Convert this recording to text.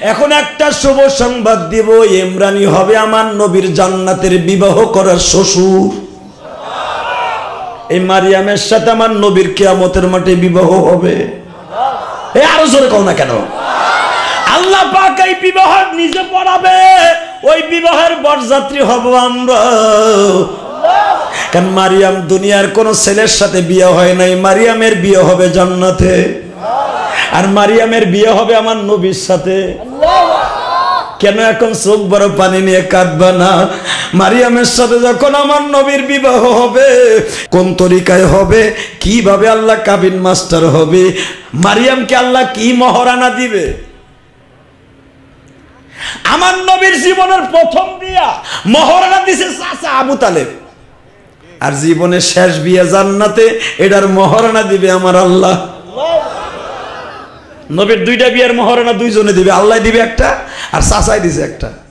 এখন একটা শুভ সংবাদ দিব, ইমরানি হবে আমার নবীর জান্নাতের বিবাহ করার শ্বশুর। এই মারিয়ামের সাথে আমার নবীর কেয়ামতের মাঠে বিবাহ হবে। এ আরও জোরে কও না কেন? আল্লাহ পাক এই বিবাহ নিজে পড়াবে, ওই বিবাহের বরযাত্রী হব আমরা। কারণ মারিয়াম দুনিয়ার কোন ছেলের সাথে বিয়ে হয় নাই, মারিয়ামের বিয়ে হবে জান্নাতে। আর মারিয়ামের বিয়ে হবে আমার নবীর সাথে। কেন এখন চোখ বড় পানি নিয়ে কাঁদবা না? মারিয়ামের সাথে যখন আমার নবীর বিবাহ হবে, কোন তরিকায় হবে? কীভাবে আল্লাহ কাবিন মাস্টার হবে? মারিয়ামকে আল্লাহ কি মহারানা দিবে? আমার নবীর জীবনের প্রথম বিয়া মহারানা দিছে চাচা আবু তালেব। আর জীবনের শেষ বিয়া জান্নাতে এটার মহারানা দিবে আমার আল্লাহ। নবীর দুইটা বিয়ার মহরণা দুইজনে দিবে আল্লাহ দিবে একটা আর চাচাই দিছে একটা।